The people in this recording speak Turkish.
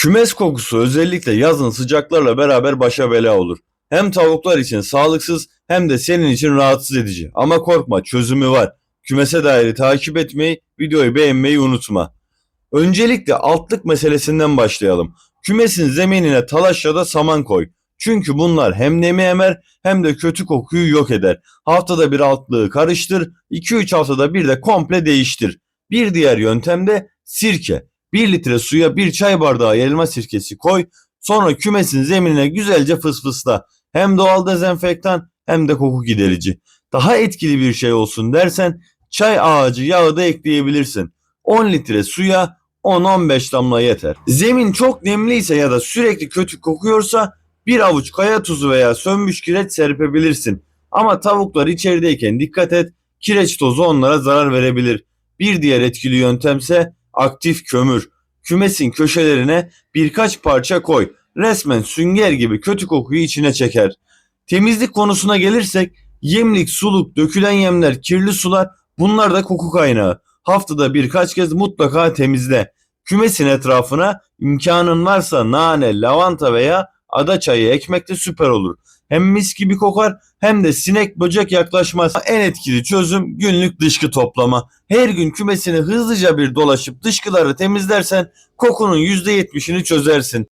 Kümes kokusu özellikle yazın sıcaklarla beraber başa bela olur. Hem tavuklar için sağlıksız hem de senin için rahatsız edici. Ama korkma çözümü var. Kümese dair takip etmeyi, videoyu beğenmeyi unutma. Öncelikle altlık meselesinden başlayalım. Kümesin zeminine talaş ya da saman koy. Çünkü bunlar hem nemi emer hem de kötü kokuyu yok eder. Haftada bir altlığı karıştır, 2-3 haftada bir de komple değiştir. Bir diğer yöntem de sirke. 1 litre suya 1 çay bardağı elma sirkesi koy. Sonra kümesin zeminine güzelce fısfısla. Hem doğal dezenfektan hem de koku giderici. Daha etkili bir şey olsun dersen çay ağacı yağı da ekleyebilirsin. 10 litre suya 10-15 damla yeter. Zemin çok nemliyse ya da sürekli kötü kokuyorsa bir avuç kaya tuzu veya sönmüş kireç serpebilirsin. Ama tavuklar içerideyken dikkat et kireç tozu onlara zarar verebilir. Bir diğer etkili yöntemse aktif kömür. Kümesin köşelerine birkaç parça koy. Resmen sünger gibi kötü kokuyu içine çeker. Temizlik konusuna gelirsek yemlik, suluk, dökülen yemler, kirli sular bunlar da koku kaynağı. Haftada birkaç kez mutlaka temizle. Kümesin etrafına imkanın varsa nane, lavanta veya ada çayı ekmek de süper olur. Hem mis gibi kokar hem de sinek böcek yaklaşmaz. En etkili çözüm günlük dışkı toplama. Her gün kümesini hızlıca bir dolaşıp dışkıları temizlersen kokunun %70'ini çözersin.